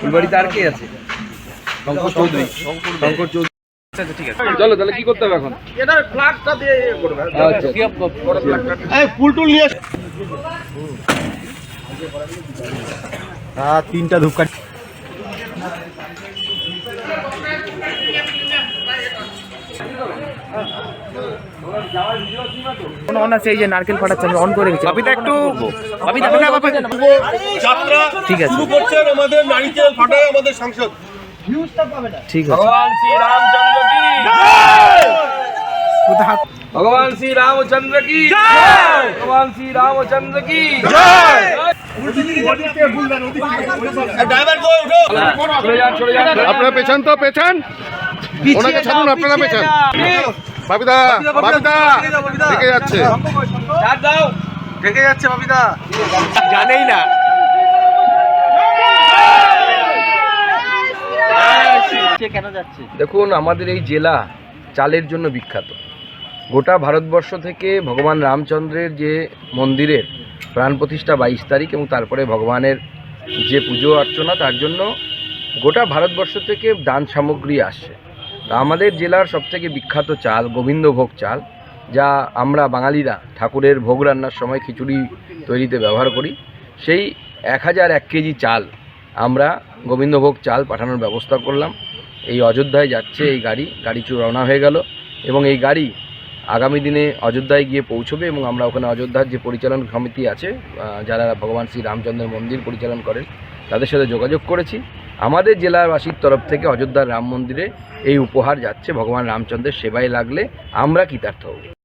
ফুলবাড়িতে আর কে আছে? শঙ্কর চৌধুরী। শঙ্কর চৌধুরী। আচ্ছা ঠিক আছে। চলো তাহলে কি করতে হবে এখন? এটা ফ্ল্যাগটা দিয়ে ইয়ে করবে। আচ্ছা। বড় ফ্ল্যাগটা এই ফুল টুল নিয়ে হ্যাঁ তিনটা ধূপকাঠি। অন অন আছে এই যে নারকেল ফাটাচ্ছে আমি অন করে গেছি একটু বাপিদা যাত্রা ঠিক আছে। শুরু করছেন আমাদের নারিকেল ফাটায় আমাদের সাংসদ। ঠিক আছে। ভগবান শ্রী রামচন্দ্র কি? ভগবান শ্রী রামচন্দ্র কি ভগবান শ্রী রামচন্দ্র আপনারা পেছান তো পেছান। ওনাকে ছাড়ুন আপনারা পেছান। বাবিদা বাবিদা থেকে যাচ্ছে? দাও। ঢেকে যাচ্ছে বাবিদা? জানেই না। দেখুন আমাদের এই জেলা চালের জন্য বিখ্যাত। গোটা ভারতবর্ষ থেকে ভগবান রামচন্দ্রের যে মন্দিরের প্রাণ প্রতিষ্ঠা বাইশ তারিখ এবং তারপরে ভগবানের যে পুজো অর্চনা তার জন্য গোটা ভারতবর্ষ থেকে দান সামগ্রী আসছে। তা আমাদের জেলার সবথেকে বিখ্যাত চাল গোবিন্দভোগ চাল, যা আমরা বাঙালিরা ঠাকুরের ভোগ রান্নার সময় খিচুড়ি তৈরিতে ব্যবহার করি। সেই এক হাজার এক কেজি চাল আমরা গোবিন্দভোগ চাল পাঠানোর ব্যবস্থা করলাম। এই অযোধ্যায় যাচ্ছে এই গাড়ি গাড়ি চু রওনা হয়ে গেল এবং এই গাড়ি আগামী দিনে অযোধ্যায় গিয়ে পৌঁছবে এবং আমরা ওখানে অযোধ্যার যে পরিচালন সমিতি আছে যারা ভগবান শ্রী রামচন্দ্রের মন্দির পরিচালন করেন, তাদের সাথে যোগাযোগ করেছি। আমাদের জেলাবাসীর তরফ থেকে অযোধ্যার রাম মন্দিরে এই উপহার যাচ্ছে, ভগবান রামচন্দ্রের সেবায় লাগলে আমরা কৃতার্থ হব।